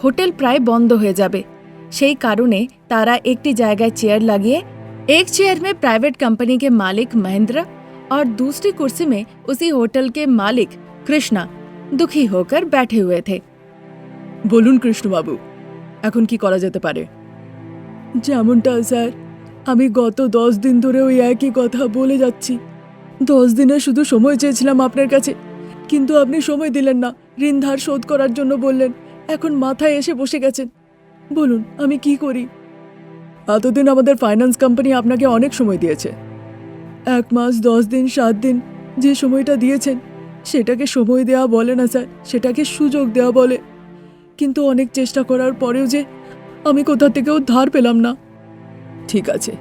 Hotel প্রায় বন্ধ হয়ে যাবে সেই কারণে तारा একটি জায়গায় চেয়ার লাগিয়ে एक चेयर में प्राइवेट कंपनी के मालिक महेंद्र और दूसरी कुर्सी में उसी होटल के मालिक कृष्णा दुखी होकर बैठे हुए थे বলুন কৃষ্ণবাবু এখন কি করা যেতে পারে যেমনটা স্যার আমি গত দশ দিন ধরে ওই একই কথা বলে যাচ্ছি দশ দিনে শুধু সময় চেয়েছিলাম আপনার কাছে কিন্তু আপনি সময় দিলেন না ঋণ ধার শোধ করার জন্য বললেন এখন মাথায় এসে বসে গেছেন। বলুন, আমি কি করি? এতদিন আমাদের ফাইন্যান্স কোম্পানি আপনাকে অনেক সময় দিয়েছে। এক মাস, দশ দিন, সাত দিন যে সময়টা দিয়েছেন, সেটাকে সময় দেওয়া বলে না স্যার, সেটাকে সুযোগ দেওয়া বলে। কিন্তু অনেক চেষ্টা করার পরেও যে আমি কোথা থেকেও ধার পেলাম না। ঠিক আছে,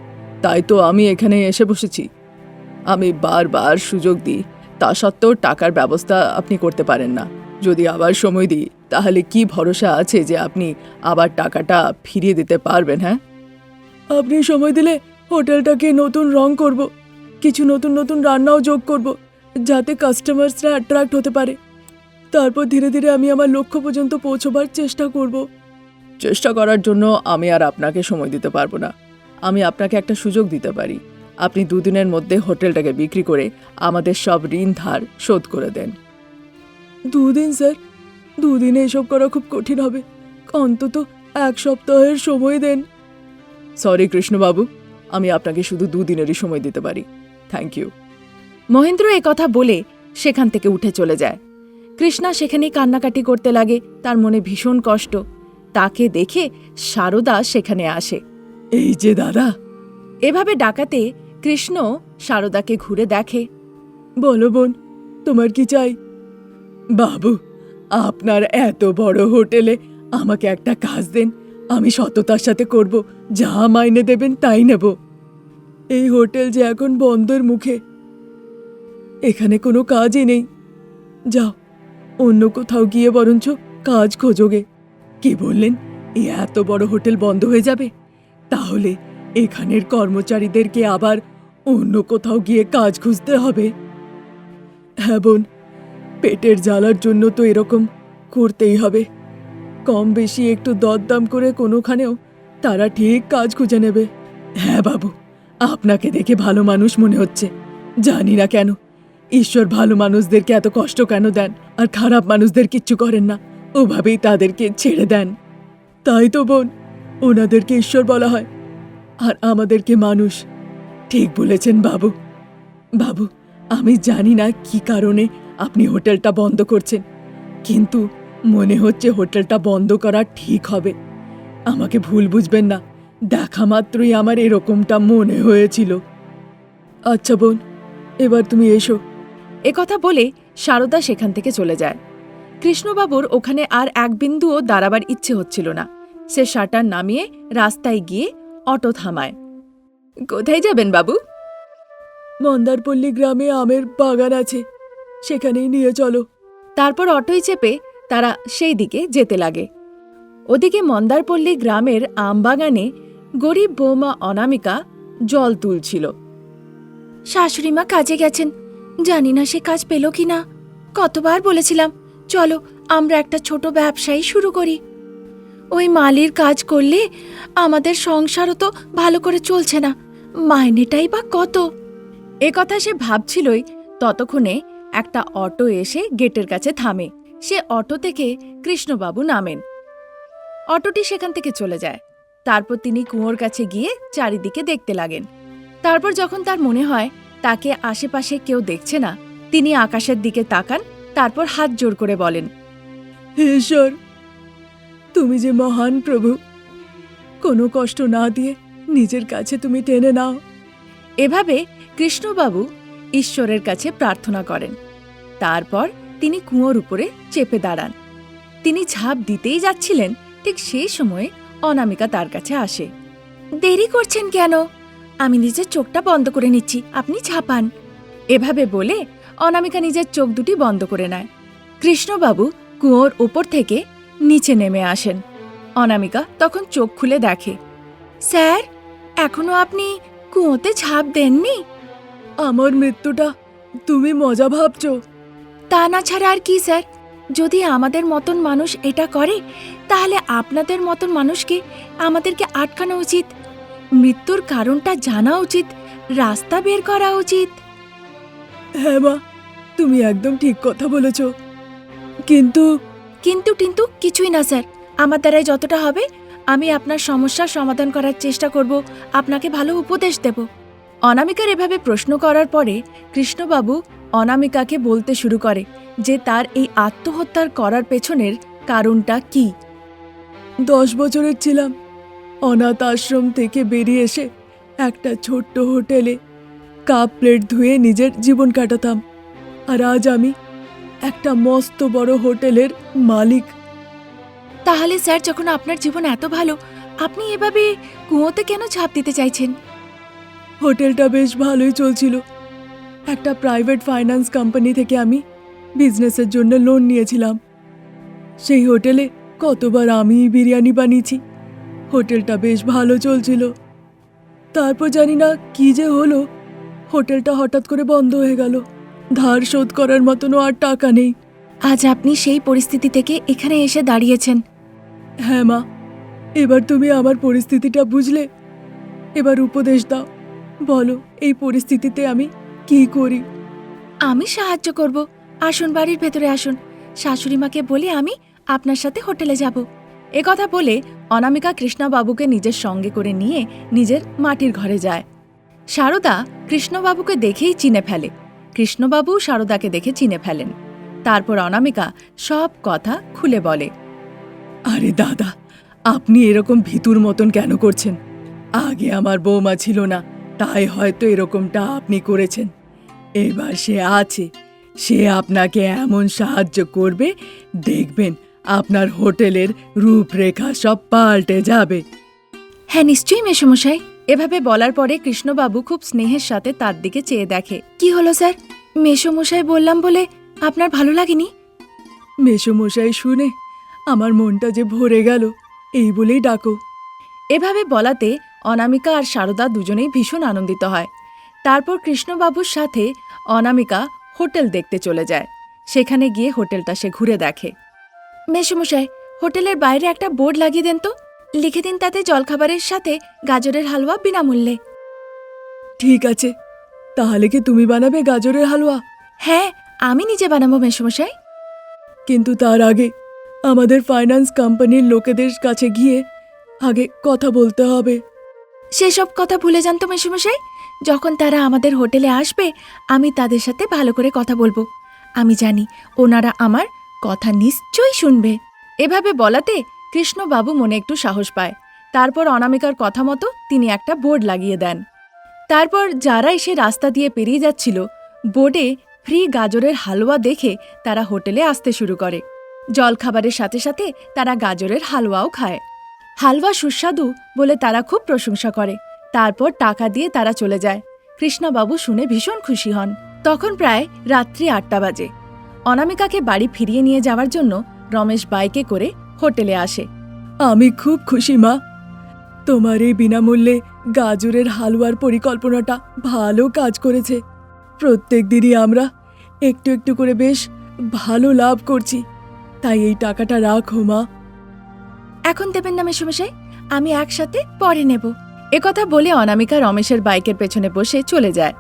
তাই তো আমি এখানে এসে বসেছি। আমি বারবার সুযোগ দিই, তা সত্ত্বেও টাকার ব্যবস্থা আপনি করতে পারেন না। যদি আবার সময় দিই, তাহলে কি ভরসা আছে যে আপনি আবার টাকাটা ফিরিয়ে দিতে পারবেন হ্যাঁ? আপনি সময় দিলে হোটেলটাকে নতুন রং করব, কিছু নতুন নতুন রান্নাও যোগ করব, যাতে কাস্টমার্সরা অ্যাট্রাক্ট হতে পারে। তারপর ধীরে ধীরে আমি আমার লক্ষ্য পর্যন্ত পৌঁছবার চেষ্টা করব। চেষ্টা করার জন্য আমি আর আপনাকে সময় দিতে পারব না। আমি আপনাকে একটা সুযোগ দিতে পারি। আপনি দুদিনের মধ্যে হোটেলটাকে বিক্রি করে আমাদের সব ঋণ ধার শোধ করে দেন। দুদিন স্যার। দুদিনে এসব করা খুব কঠিন হবে। অন্তত এক সপ্তাহের সময় দেন। সরি কৃষ্ণবাবু আমি আপনাকে শুধু দুদিনেরই সময় দিতে পারি। থ্যাংক ইউ মহেন্দ্র এ কথা বলে সেখান থেকে উঠে চলে যায়। কৃষ্ণা সেখানেই কান্নাকাটি করতে লাগে তার মনে ভীষণ কষ্ট। তাকে দেখে সারদা সেখানে আসে। এই যে দাদা। এভাবে ডাকাতে কৃষ্ণ সারদাকে ঘুরে দেখে। বলো বোন তোমার কি চাই? বাবু, আপনার এত বড় হোটেলে আমাকে একটা কাজ দেন। আমি সততার সাথে করব, যা মাইনে দেবেন তাই নেব। এই হোটেল যে এখন বন্ধের মুখে, এখানে কোনো কাজই নেই। যাও, অন্য কোথাও গিয়ে বরঞ্চ কাজ খোঁজোগে কি বললেন? এই এত বড় হোটেল বন্ধ হয়ে যাবে? তাহলে এখানের কর্মচারীদেরকে আবার অন্য কোথাও গিয়ে কাজ খুঁজতে হবে? হ্যাঁ বোন পেটের জ্বালার জন্য তো এরকম করতেই হবে। কম বেশি একটু দরদাম করে কোনোখানেও তারা ঠিক কাজ খুঁজে নেবে। হ্যাঁ বাবু, আপনাকে দেখে ভালো মানুষ মনে হচ্ছে। জানি না কেন, ঈশ্বর ভালো মানুষদেরকে এত কষ্ট কেন দেন আর খারাপ মানুষদের কিচ্ছু করেন না। ওভাবেই তাদেরকে ছেড়ে দেন। তাই তো বোন, ওনাদেরকে ঈশ্বর বলা হয়। আর আমাদেরকে মানুষ। ঠিক বলেছেন বাবু। বাবু, আমি জানি না কি কারণে আপনি হোটেলটা বন্ধ করছেন। কিন্তু মনে হচ্ছে হোটেলটা বন্ধ করা ঠিক হবে। আমাকে ভুল বুঝবেন না। দেখা মাত্রই আমার এরকমটা মনে হয়েছিল। আচ্ছা বোন এবার তুমি এসো। এ কথা বলে সারদা সেখান থেকে চলে যায়। কৃষ্ণবাবুর ওখানে আর এক বিন্দুও দাঁড়াবার ইচ্ছে হচ্ছিল না। সে শাটার নামিয়ে রাস্তায় গিয়ে অটো থামায়। কোথায় যাবেন বাবু? মন্দারপল্লী গ্রামে আমের বাগান আছে। সেখানেই নিয়ে চলো। তারপর অটোয় চেপে তারা সেই দিকে যেতে লাগে। ওদিকে মন্দারপল্লী গ্রামের আমবাগানে গরিব বৌমা অনামিকা জল তুলছিল। শাশুড়িমা কাজে গেছেন। জানি না সে কাজ পেল কি না। কতবার বলেছিলাম, চলো আমরা একটা ছোট ব্যবসায়ী শুরু করি। ওই মালির কাজ করলে আমাদের সংসারও তো ভালো করে চলছে না। মাইনেটাই বা কত? এ কথা সে ভাবছিলই ততক্ষণে একটা অটো এসে গেটের কাছে থামে। সে অটো থেকে কৃষ্ণবাবু নামেন। অটোটি সেখান থেকে চলে যায়। তারপর তিনি কুঁয়োর কাছে গিয়ে চারিদিকে দেখতে লাগেন। তারপর যখন তার মনে হয়, তাকে আশেপাশে কেউ দেখছে না, তিনি আকাশের দিকে তাকান, তারপর হাত জোর করে বলেন, হে ঈশ্বর, তুমি যে মহান প্রভু, কোনো কষ্ট না দিয়ে নিজের কাছে তুমি টেনে নাও। এভাবে কৃষ্ণবাবু ঈশ্বরের কাছে প্রার্থনা করেন। তারপর তিনি কুঁয়োর উপরে চেপে দাঁড়ান। তিনি ঝাঁপ দিতেই যাচ্ছিলেন, ঠিক সেই সময়ে অনামিকা তার কাছে আসে। দেরি করছেন কেন? আমি নিজের চোখটা বন্ধ করে নিচ্ছি, আপনি ঝাঁপান। এভাবে বলে অনামিকা নিজের চোখ দুটি বন্ধ করে নেয়। কৃষ্ণবাবু কুঁয়োর উপর থেকে নিচে নেমে আসেন। অনামিকা তখন চোখ খুলে দেখে। স্যার, এখনও আপনি কুঁয়োতে ঝাঁপ দেননি? আমার মৃত্যুটা তুমি মজা ভাবছ। তা না ছাড়া আর কি স্যার। যদি আমাদের মতন মানুষ এটা করে তাহলে আপনাদের মতন মানুষকে আমাদেরকে আটকানো উচিত। মৃত্যুর কারণটা জানা উচিত রাস্তা বের করা উচিত। হ্যাঁ মা তুমি একদম ঠিক কথা বলেছ। কিন্তু কিন্তু কিন্তু কিছুই না স্যার। আমার দ্বারাই যতটা হবে আমি আপনার সমস্যার সমাধান করার চেষ্টা করব আপনাকে ভালো উপদেশ দেব। অনামিকার এভাবে প্রশ্ন করার পরে কৃষ্ণবাবু অনামিকাকে বলতে শুরু করে যে তার এই আত্মহত্যার করার পেছনের কারণটা কি। দশ বছরের ছিলাম, অনাথ আশ্রম থেকে বেরিয়ে এসে একটা ছোট্ট হোটেলে কাপ প্লেট ধুয়ে নিজের জীবন কাটাতাম। আর আজ আমি একটা মস্ত বড় হোটেলের মালিক। তাহলে স্যার, যখন আপনার জীবন এত ভালো, আপনি এভাবে কুয়োতে কেন ঝাঁপ দিতে চাইছেন? হোটেলটা বেশ ভালোই চলছিল। একটা প্রাইভেট ফাইন্যান্স কোম্পানি থেকে আমি বিজনেসের জন্য লোন নিয়েছিলাম। সেই হোটেলে কতবার আমি বিরিয়ানি বানিয়েছি। হোটেলটা বেশ ভালো চলছিল। তারপর জানি না কি যে হলো। হোটেলটা হঠাৎ করে বন্ধ হয়ে গেল। ধার শোধ করার মতনও আর টাকা নেই। আজ আপনি সেই পরিস্থিতি থেকে এখানে এসে দাঁড়িয়েছেন। হ্যাঁ মা এবার তুমি আমার পরিস্থিতিটা বুঝলে। এবার উপদেশ দাও। বলো এই পরিস্থিতিতে আমি কি করি? আমি সাহায্য করব। আসুন বাড়ির ভেতরে আসুন। শাশুড়ি মাকে বলে আমি আপনার সাথে হোটেলে যাব। কথা বলে অনামিকা কৃষ্ণবাবুকে নিজের সঙ্গে করে নিয়ে নিজের মাটির ঘরে যায়। সারদা কৃষ্ণবাবুকে দেখেই চিনে ফেলে। কৃষ্ণবাবু সারদাকে দেখে চিনে ফেলেন। তারপর অনামিকা সব কথা খুলে বলে। আরে দাদা আপনি এরকম ভিতুর মতন কেন করছেন? আগে আমার বৌমা ছিল না তাই হয়তো এরকমটা আপনি করেছেন। এবার সে আছে। সে আপনাকে এমন সাহায্য করবে। দেখবেন আপনার হোটেলের রূপরেখা সব পাল্টে যাবে। হ্যাঁ নিশ্চয়ই মেসমশাই। এভাবে বলার পরে কৃষ্ণবাবু খুব স্নেহের সাথে তার দিকে চেয়ে দেখে কি হলো স্যার? মেসমশাই বললাম বলে আপনার ভালো লাগেনি? মেসোমশাই শুনে আমার মনটা যে ভরে গেল এই বলেই ডাকো। এভাবে বলাতে অনামিকা আর সারদা দুজনেই ভীষণ আনন্দিত হয়। তারপর কৃষ্ণবাবুর সাথে অনামিকা হোটেল দেখতে চলে যায়। সেখানে গিয়ে হোটেলটা সে ঘুরে দেখে। মেসমশাই হোটেলের বাইরে একটা বোর্ড লাগিয়ে দেন তো। লিখে দিন তাতে জলখাবারের সাথে গাজরের হালুয়া বিনামূল্যে। ঠিক আছে। তাহলে কি তুমি বানাবে গাজরের হালুয়া? হ্যাঁ আমি নিজে বানাবো মেসমশাই। কিন্তু তার আগে আমাদের ফাইন্যান্স কোম্পানির লোকেদের কাছে গিয়ে আগে কথা বলতে হবে। সেসব কথা ভুলে যান তো মেসমশাই যখন তারা আমাদের হোটেলে আসবে, আমি তাদের সাথে ভালো করে কথা বলব। আমি জানি ওনারা আমার কথা নিশ্চয়ই শুনবে। এভাবে বলাতে কৃষ্ণবাবু মনে একটু সাহস পায়। তারপর অনামিকার কথা মতো তিনি একটা বোর্ড লাগিয়ে দেন। তারপর যারা এসে রাস্তা দিয়ে পেরিয়ে যাচ্ছিল, বোর্ডে ফ্রি গাজরের হালুয়া দেখে তারা হোটেলে আসতে শুরু করে। জলখাবারের সাথে সাথে তারা গাজরের হালুয়াও খায়। হালুয়া সুস্বাদু বলে তারা খুব প্রশংসা করে। তারপর টাকা দিয়ে তারা চলে যায়। কৃষ্ণবাবু শুনে ভীষণ খুশি হন। তখন প্রায় রাত্রি আটটা বাজে। অনামিকাকে বাড়ি ফিরিয়ে নিয়ে যাওয়ার জন্য রমেশ বাইকে করে হোটেলে আসে। আমি খুব খুশি, মা। তোমার এই বিনামূল্যে গাজরের হালুয়ার পরিকল্পনাটা ভালো কাজ করেছে। প্রত্যেক দিনই আমরা একটু একটু করে বেশ ভালো লাভ করছি। তাই এই টাকাটা রাখো, মা। এখন দেবেন না মেশমশাই আমি একসাথে পরে নেব। একথা বলে অনামিকা রমেশের বাইকের পেছনে বসে চলে যায়।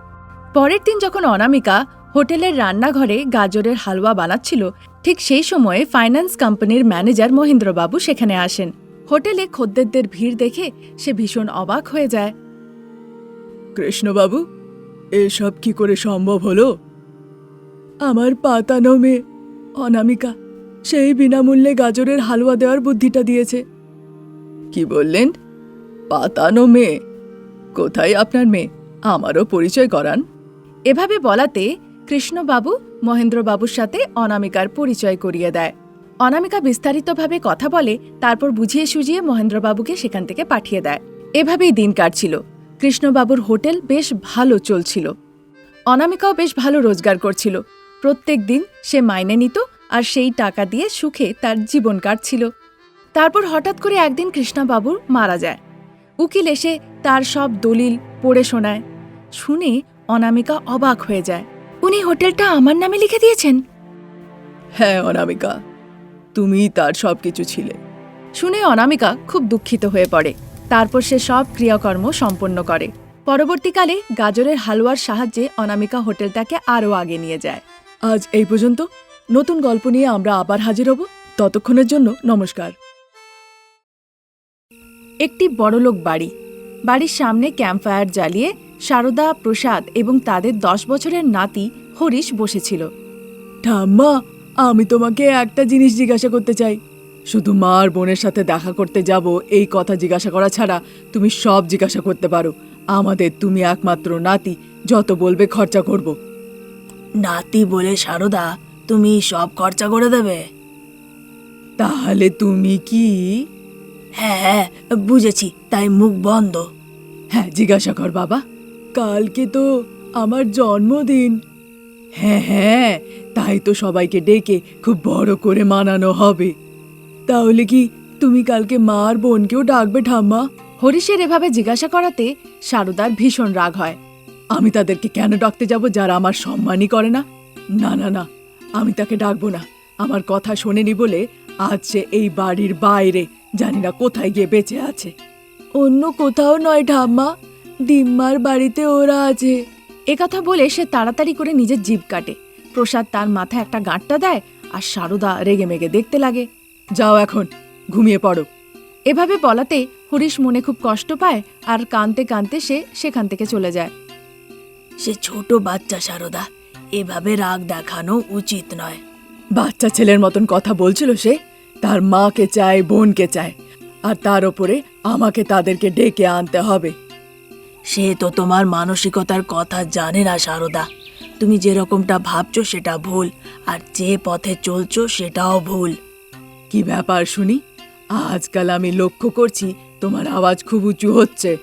পরের দিন যখন অনামিকা হোটেলের রান্নাঘরে গাজরের হালুয়া বানাচ্ছিল, ঠিক সেই সময়ে ফাইন্যান্স কোম্পানির ম্যানেজার মহেন্দ্রবাবু সেখানে আসেন। হোটেলে খদ্দেরদের ভিড় দেখে সে ভীষণ অবাক হয়ে যায়। কৃষ্ণবাবু, এসব কি করে সম্ভব হলো? আমার পাতানো মেয়ে, অনামিকা সেই বিনামূল্যে গাজরের হালুয়া দেওয়ার বুদ্ধিটা দিয়েছে। কি বললেন? পাতানো মেয়ে। কোথায় আপনার মেয়ে? আমারও পরিচয় করান। এভাবে বলাতে কৃষ্ণবাবু মহেন্দ্রবাবুর সাথে অনামিকার পরিচয় করিয়ে দেয়। অনামিকা বিস্তারিতভাবে কথা বলে তারপর বুঝিয়ে সুঝিয়ে মহেন্দ্রবাবুকে সেখান থেকে পাঠিয়ে দেয়। এভাবেই দিন কাটছিল। কৃষ্ণবাবুর হোটেল বেশ ভালো চলছিল। অনামিকাও বেশ ভালো রোজগার করছিল। প্রত্যেক দিন সে মাইনে নিত আর সেই টাকা দিয়ে সুখে তার জীবন কাটছিল। তারপর হঠাৎ করে একদিন কৃষ্ণাবাবুর মারা যায়। উকিল এসে তার সব দলিল পড়ে শোনায়। শুনে অনামিকা অবাক হয়ে যায়। উনি হোটেলটা আমার নামে লিখে দিয়েছেন? হ্যাঁ অনামিকা। তুমি তার সব কিছু ছিলে। শুনে অনামিকা খুব দুঃখিত হয়ে পড়ে। তারপর সে সব ক্রিয়াকর্ম সম্পন্ন করে। পরবর্তীকালে গাজরের হালুয়ার সাহায্যে অনামিকা হোটেলটাকে আরও আগে নিয়ে যায়। আজ এই পর্যন্ত? নতুন গল্প নিয়ে আমরা আবার হাজির হব। ততক্ষণের জন্য নমস্কার। একটি বড়লোক বাড়ি। বাড়ির সামনে ক্যাম্পফায়ার জ্বালিয়ে সারদা, প্রসাদ এবং তাদের দশ বছরের নাতি হরিশ বসেছিল। ঠাম্মা, আমি তোমাকে একটা জিনিস জিজ্ঞাসা করতে চাই। শুধু মা আর বোনের সাথে দেখা করতে যাব, এই কথা জিজ্ঞাসা করা ছাড়া তুমি সব জিজ্ঞাসা করতে পারো। আমাদের তুমি একমাত্র নাতি, যত বলবে খরচা করব। নাতি বলে সারদা তুমি সব খরচা করে দেবে। তাহলে তুমি কি? হ্যাঁ হ্যাঁ বুঝেছি তাই মুখ বন্ধ। হ্যাঁ জিজ্ঞাসা কর বাবা কালকে তো আমার জন্মদিন। হ্যাঁ হ্যাঁ তাই তো সবাইকে ডেকে খুব বড় করে মানানো হবে। তাহলে কি তুমি কালকে মা আর বোনকেও ডাকবে ঠাম্মা? হরিশের এভাবে জিজ্ঞাসা করাতে সারদার ভীষণ রাগ হয়। আমি তাদেরকে কেন ডাকতে যাব যারা আমার সম্মানই করে না? না না না আমি তাকে ডাকবো না। আমার কথা শোনেনি বলে আজ সে এই বাড়ির বাইরে জানি না কোথায় গিয়ে বেঁচে আছে। অন্য কোথাও নয় ঠাম্মা ডিম্মার বাড়িতে ওরা আছে। একথা বলে সে তাড়াতাড়ি করে নিজের জিভ কাটে। প্রসাদ তার মাথায় একটা গাঁটটা দেয় আর সারদা রেগে মেগে দেখতে লাগে। যাও এখন ঘুমিয়ে পড়ো। এভাবে বলাতে হরিশ মনে খুব কষ্ট পায় আর কানতে কানতে সে সেখান থেকে চলে যায়। সে ছোট বাচ্চা সারদা এভাবে রাগ দেখানো উচিত নয়। বাচ্চা ছেলের মতন কথা বলছিল সে তার মাকে চায় বোনকে চায় আর তার ওপরে আমাকে তাদেরকে ডেকে আনতে হবে। সে তো তোমার মানসিকতার কথা জানে না সারদা। তুমি যেরকমটা ভাবছ সেটা ভুল আর যে পথে চলছো সেটাও ভুল। কি ব্যাপার শুনি? আজকাল আমি লক্ষ্য করছি তোমার আওয়াজ খুব উঁচু হচ্ছে।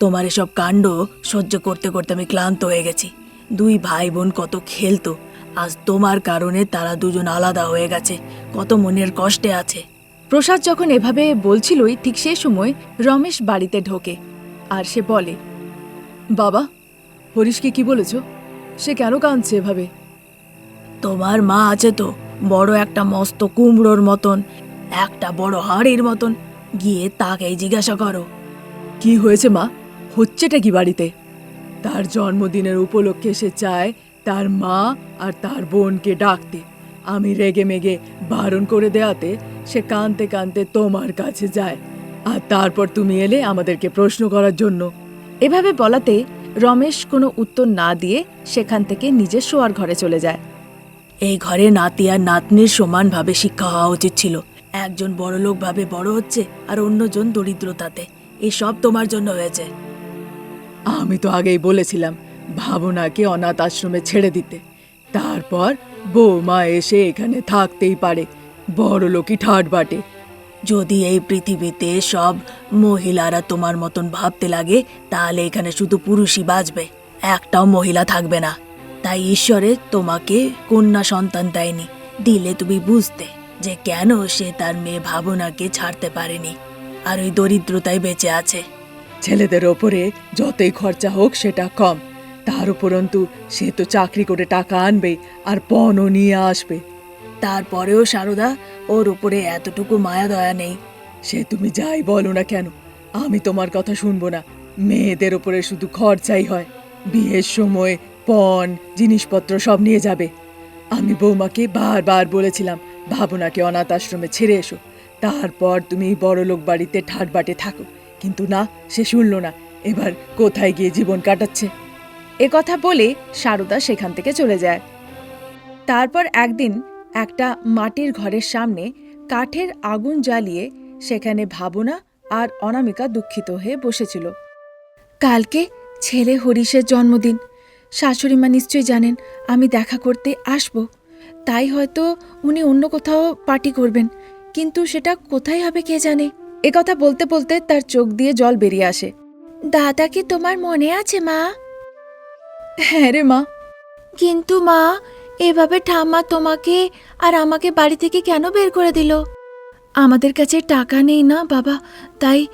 তোমার এসব কাণ্ড সহ্য করতে করতে আমি ক্লান্ত হয়ে গেছি। দুই ভাই বোন কত খেলতো। আজ তোমার কারণে তারা দুজন আলাদা হয়ে গেছে। কত মনের কষ্টে আছে। প্রসাদ যখন এভাবে বলছিলই ঠিক সে সময় রমেশ বাড়িতে ঢোকে আর সে বলে বাবা হরিশকে কি বলেছ? সে কেন কাঁদছে এভাবে? তোমার মা আছে তো বড় একটা মস্ত কুমড়োর মতন একটা বড় হাড়ির মতন। গিয়ে তাকেই জিজ্ঞাসা করো। কি হয়েছে মা? হচ্ছেটা কি বাড়িতে? তার জন্মদিনের উপলক্ষে সে চায় তার মা আর তার বোনকে ডাকতে। আমি রেগে মেগে বারণ করে দেয়াতে সে কানতে কানতে তোমার কাছে যায়। আর তারপর তুমি এলে আমাদেরকে প্রশ্ন করার জন্য। এভাবে বলাতে রমেশ কোনো উত্তর না দিয়ে সেখান থেকে নিজের শোয়ার ঘরে চলে যায়। এই ঘরে নাতি আর নাতনির সমানভাবে শিক্ষা হওয়া উচিত ছিল। একজন বড়লোক ভাবে বড় হচ্ছে আর অন্যজন দরিদ্রতাতে। এসব তোমার জন্য হয়েছে। আমি তো আগেই বলেছিলাম, ভাবনাকে অনাথ আশ্রমে ছেড়ে দিতে। তারপর বৌমা এসে এখানে থাকতেই পারে, বড় লোকই ঠাট বাটে। যদি এই পৃথিবীতে সব মহিলারা তোমার মতন ভাবতে লাগে, তাহলে এখানে শুধু পুরুষই বাঁচবে, একটাও মহিলা থাকবে না। তাই ঈশ্বরে তোমাকে কন্যা সন্তান দেয়নি, দিলে তুমি বুঝতে যে কেন সে তার মেয়ে ভাবনাকে ছাড়তে পারেনি, আর ওই দরিদ্রতায় বেঁচে আছে। ছেলেদের ওপরে যতই খরচা হোক সেটা কম। তার উপরন্তু সে তো চাকরি করে টাকা আনবে আর পণও নিয়ে আসবে। তারপরেও সারদা, ওর উপরে এতটুকু মায়া দয়া নেই। সে তুমি যাই বলো না কেন, আমি তোমার কথা শুনব না। মেয়েদের ওপরে শুধু খরচাই হয়। বিয়ের সময় পণ, জিনিসপত্র সব নিয়ে যাবে। আমি বৌমাকে বারবার বলেছিলাম, ভাবনাকে অনাথ আশ্রমে ছেড়ে এসো। তারপর তুমি বড়লোক বাড়িতে ঠাটবাটে থাকো। কিন্তু না, সে শুনল না। এবার কোথায় গিয়ে জীবন কাটাচ্ছে? একথা বলে সারদা সেখান থেকে চলে যায়। তারপর একদিন একটা মাটির ঘরের সামনে কাঠের আগুন জ্বালিয়ে সেখানে ভাবনা আর অনামিকা দুঃখিত হয়ে বসেছিল। কালকে ছেলে হরিশের জন্মদিন। শাশুড়ি মা নিশ্চয়ই জানেন, আমি দেখা করতে আসব। তাই হয়তো উনি অন্য কোথাও পার্টি করবেন। কিন্তু সেটা কোথায় হবে কে জানে? একথা বলতে বলতে তার চোখ দিয়ে জল বেরিয়ে আসে। দাদা কি তোমার মনে আছে মা? হ্যাঁ রে মা। কিন্তু মা এভাবে ঠাম্মা তোমাকে আর আমাকে বাড়ি থেকে কেন বের করে দিল? আমাদের কাছে টাকা নেই না বাবা। তাই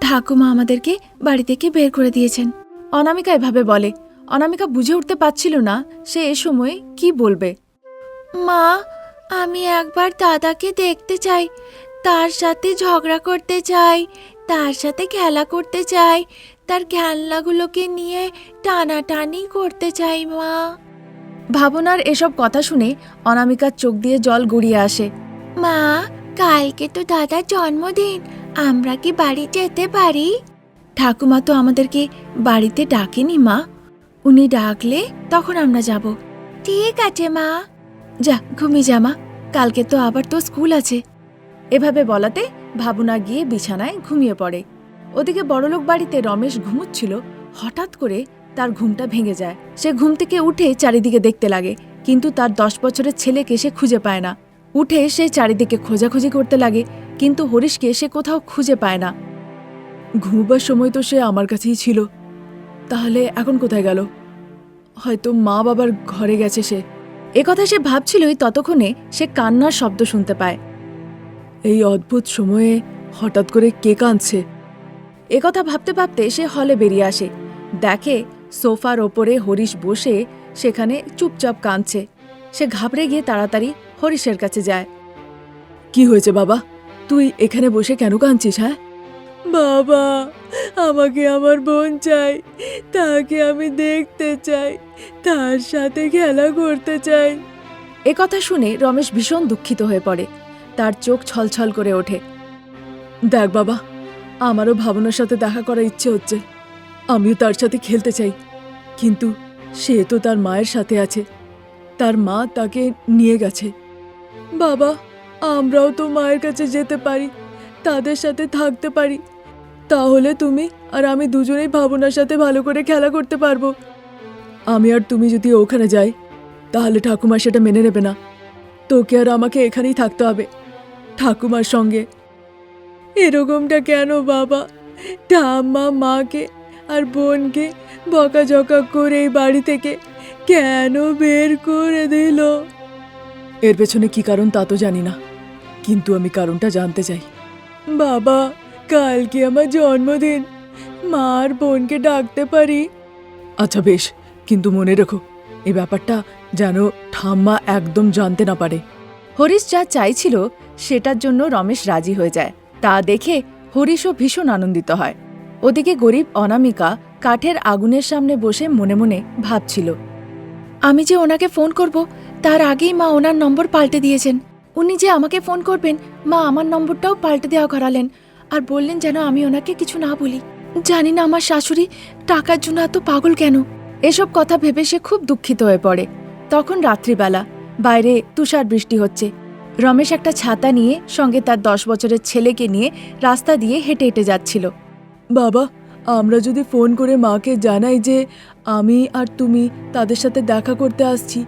ঠাকুমা আমাদেরকে বাড়ি থেকে বের করে দিয়েছেন। অনামিকা এভাবে বলে। অনামিকা বুঝে উঠতে পারছিল না সে এ সময় কি বলবে। মা আমি একবার দাদাকে দেখতে চাই। তার সাথে ঝগড়া করতে চাই তার সাথে খেলা করতে চাই তার খেলনাগুলোকে নিয়ে টানাটানি করতে চাই মা। ভাবনার এসব কথা শুনে অনামিকার চোখ দিয়ে জল গড়িয়ে আসে। মা কালকে তো দাদার জন্মদিন আমরা কি বাড়ি যেতে পারি? ঠাকুমা তো আমাদেরকে বাড়িতে ডাকেনি মা। উনি ডাকলে তখন আমরা যাব। ঠিক আছে মা। যা ঘুমিয়ে যা মা। কালকে তো আবার তো স্কুল আছে। এভাবে বলাতে ভাবনা গিয়ে বিছানায় ঘুমিয়ে পড়ে। ওদিকে বড়লোক বাড়িতে রমেশ ঘুমুচ্ছিল, হঠাৎ করে তার ঘুমটা ভেঙে যায়। সে ঘুম থেকে উঠে চারিদিকে দেখতে লাগে, কিন্তু তার দশ বছরের ছেলেকে সে খুঁজে পায় না। উঠে সে চারিদিকে খোঁজাখুঁজি করতে লাগে, কিন্তু হরিশকে সে কোথাও খুঁজে পায় না। ঘুমবার সময় তো সে আমার কাছেই ছিল। তাহলে এখন কোথায় গেল? হয়তো মা বাবার ঘরে গেছে সে। একথা সে ভাবছিলই ততক্ষণে সে কান্নার শব্দ শুনতে পায়। এই অদ্ভুত সময়ে হঠাৎ করে কে কাঁদছে? একথা ভাবতে ভাবতে সে হলে বেরিয়ে আসে। দেখে সোফার ওপরে হরিশ বসে সেখানে চুপচাপ কাঁদছে। সে ঘাবড়ে গিয়ে তাড়াতাড়ি হরিশের কাছে যায়। কি হয়েছে বাবা? তুই এখানে বসে কেন কাঁদছিস হ্যাঁ? বাবা, আমাকে আমার বোন চাই, তাকে আমি দেখতে চাই, তার সাথে খেলা করতে চাই। একথা শুনে রমেশ ভীষণ দুঃখিত হয়ে পড়ে। তার চোখ ছলছল করে ওঠে। দেখ বাবা, আমারও ভাবনার সাথে দেখা করার ইচ্ছে হচ্ছে। আমিও তার সাথে খেলতে চাই। কিন্তু সে তো তার মায়ের সাথে আছে। তার মা তাকে নিয়ে গেছে। বাবা, আমরাও তো মায়ের কাছে যেতে পারি, তাদের সাথে থাকতে পারি। তাহলে তুমি আর আমি দুজনেই ভাবনার সাথে ভালো করে খেলা করতে পারব। আমি আর তুমি যদি ওখানে যাই, তাহলে ঠাকুমা সেটা মেনে নেবে না। তোকে আর আমাকে এখানেই থাকতে হবে। ঠাকুমার সঙ্গে। এরকমটা কেন বাবা? ঠাম্মা মাকে আর বোনকে বকাঝকা করে এই বাড়ি থেকে কেন বের করে দিল? এর পেছনে কি কারণ তা তো জানি না, কিন্তু আমি কারণটা জানতে চাই। বাবা, কালকে আমার জন্মদিন, মা আর বোনকে ডাকতে পারি? আচ্ছা বেশ, কিন্তু মনে রেখো এই ব্যাপারটা যেন ঠাম্মা একদম জানতে না পারে। হরিশ যা চাইছিল সেটার জন্য রমেশ রাজি হয়ে যায়। তা দেখে হরিশও ভীষণ আনন্দিত হয়। ওদিকে গরিব অনামিকা কাঠের আগুনের সামনে বসে মনে মনে ভাবছিল, আমি যে ওনাকে ফোন করব, তার আগেই মা ওনার নম্বর পাল্টে দিয়েছেন। উনি যে আমাকে ফোন করবেন, মা আমার নম্বরটাও পাল্টে দেওয়া করালেন আর বললেন যেন আমি ওনাকে কিছু না বলি। জানি না আমার শাশুড়ি টাকার জন্য এত পাগল কেন? এসব কথা ভেবে সে খুব দুঃখিত হয়ে পড়ে। তখন রাত্রিবেলা বাইরে তুষার বৃষ্টি হচ্ছে। রমেশ একটা ছাতা নিয়ে, সঙ্গে তার দশ বছরের ছেলেকে নিয়ে রাস্তা দিয়ে হেঁটে হেঁটে যাচ্ছিল। বাবা, আমরা যদি ফোন করে মাকে জানাই যে আমি আর তুমি তাদের সাথে দেখা করতে আসছি,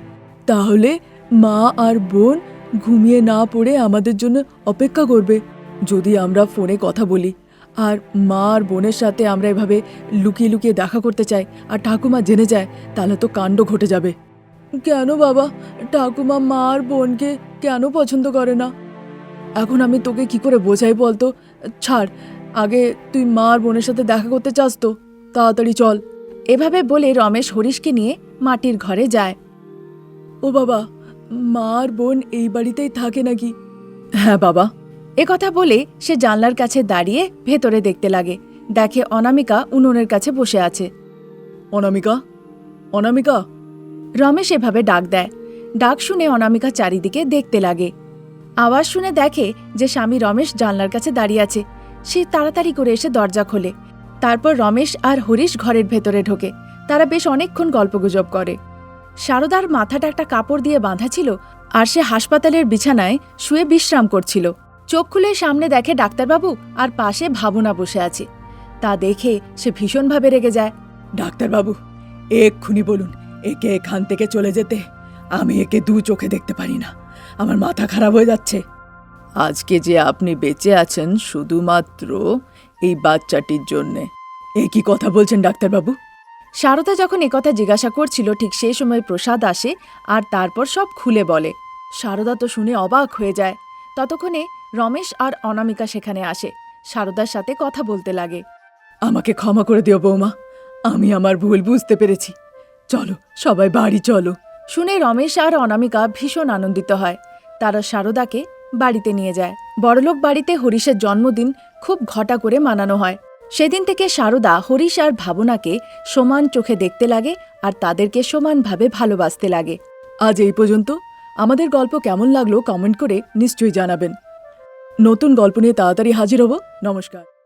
তাহলে মা আর বোন ঘুমিয়ে না পড়ে আমাদের জন্য অপেক্ষা করবে। যদি আমরা ফোনে কথা বলি, আর মা আর বোনের সাথে আমরা এভাবে লুকিয়ে লুকিয়ে দেখা করতে চাই, আর ঠাকুমা জেনে যায়, তাহলে তো কাণ্ড ঘটে যাবে। কেন বাবা? ঠাকুমা মা আর বোনকে কেন পছন্দ করে না? এখন আমি তোকে কি করে বোঝাই বলতো? ছাড়, আগে তুই মা আর বোনের সাথে দেখা করতে চাস তো। তাড়াতাড়ি চল। এভাবে বলে রমেশ হরিশকে নিয়ে মাটির ঘরে যায়। ও বাবা, মা আর বোন এই বাড়িতেই থাকে নাকি? হ্যাঁ বাবা। একথা বলে সে জানলার কাছে দাঁড়িয়ে ভেতরে দেখতে লাগে। দেখে অনামিকা উনুনের কাছে বসে আছে। অনামিকা? অনামিকা? রমেশ এভাবে ডাক দেয়। ডাক শুনে অনামিকা চারিদিকে দেখতে লাগে। আওয়াজ শুনে দেখে যে স্বামী রমেশ জানলার কাছে দাঁড়িয়ে আছে। সে তাড়াতাড়ি করে এসে দরজা খোলে। তারপর রমেশ আর হরিশ ঘরের ভেতরে ঢোকে। তারা বেশ অনেকক্ষণ গল্পগুজব করে। সারদার মাথাটা একটা কাপড় দিয়ে বাঁধা ছিল আর সে হাসপাতালের বিছানায় শুয়ে বিশ্রাম করছিল। চোখ খুলে সামনে দেখে ডাক্তারবাবু আর পাশে ভাবনা বসে আছে। তা দেখে সে ভীষণভাবে রেগে যায়। ডাক্তারবাবু, এক্ষুনি বলুন একে এখান থেকে চলে যেতে আমি একে দু চোখে দেখতে পারি না। আমার মাথা খারাপ হয়ে যাচ্ছে। আজকে যে আপনি বেঁচে আছেন শুধুমাত্র এই বাচ্চাটির জন্যে। এ কি কথা বলছেন ডাক্তারবাবু? সারদা যখন একথা জিজ্ঞাসা করছিল ঠিক সেই সময় প্রসাদ আসে আর তারপর সব খুলে বলে। সারদা তো শুনে অবাক হয়ে যায়। ততক্ষণে রমেশ আর অনামিকা সেখানে আসে। সারদার সাথে কথা বলতে লাগে। আমাকে ক্ষমা করে দিও বৌমা। আমি আমার ভুল বুঝতে পেরেছি। চলো, সবাই বাড়ি চলো। শুনে রমেশ আর অনামিকা ভীষণ আনন্দিত হয়। তারা সারদাকে বাড়িতে নিয়ে যায়। বড়লোক বাড়িতে হরিশের জন্মদিন খুব ঘটা করে মানানো হয়। সেদিন থেকে সারদা, হরিশ আর ভাবনাকে সমান চোখে দেখতে লাগে আর তাদেরকে সমানভাবে ভালোবাসতে লাগে। আজ এই পর্যন্ত। আমাদের গল্প কেমন লাগল কমেন্ট করে নিশ্চয়ই জানাবেন। নতুন গল্প নিয়ে তাড়াতাড়ি হাজির হব। নমস্কার।